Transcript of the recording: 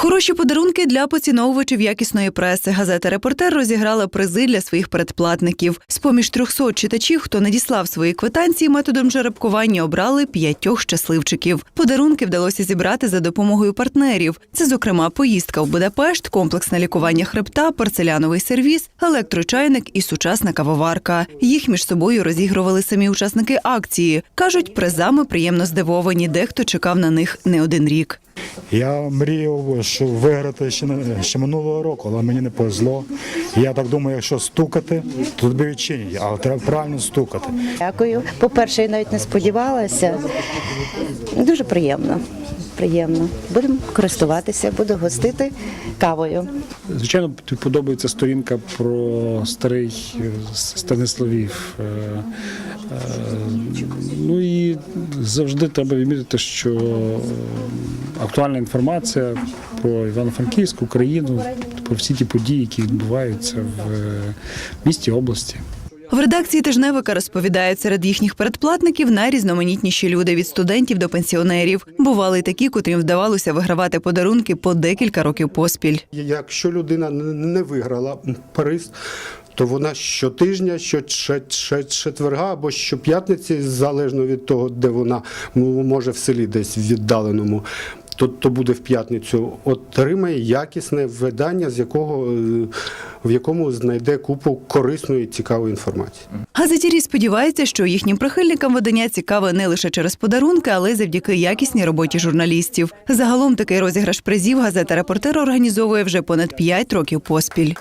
Хороші подарунки для поціновувачів якісної преси. Газета Репортер розіграла призи для своїх передплатників. З поміж 300 читачів, хто надіслав свої квитанції методом жеребкування, обрали п'ятьох щасливчиків. Подарунки вдалося зібрати за допомогою партнерів. Це, зокрема, поїздка в Будапешт, комплексне лікування хребта, порцеляновий сервіс, електрочайник і сучасна кавоварка. Їх між собою розігрували самі учасники акції. кажуть, призами приємно здивовані. Дехто чекав на них не один рік. Я мріяв, що виграти ще, ще минулого року, але мені не повезло. Я так думаю, якщо стукати, то тобі відчинять, але треба правильно стукати. Дякую. По-перше, я навіть не сподівалася. Дуже приємно. Приємно. Будемо користуватися, буду гостити кавою. Звичайно, тобі подобається сторінка про старий е, Станиславів. Е, е, Ну і завжди треба відмітити, що е, актуальна інформація про Івано-Франківську, Україну, про всі ті події, які відбуваються в е, місті області. В редакції тижневика розповідають серед їхніх передплатників найрізноманітніші люди від студентів до пенсіонерів. Бували й такі, котрим вдавалося вигравати подарунки по декілька років поспіль. Якщо людина не не виграла приз, то вона щотижня, що че- че- четверга або щоп'ятниці, залежно від того, де вона може в селі десь віддаленому. То, то буде в п'ятницю, отримає якісне видання, з якого е, в якому знайде купу корисної цікавої інформації. Газетярі сподіваються, що їхнім прихильникам видання цікаве не лише через подарунки, але й завдяки якісній роботі журналістів. Загалом такий розіграш призів газета Репортер організовує вже понад 5 років поспіль.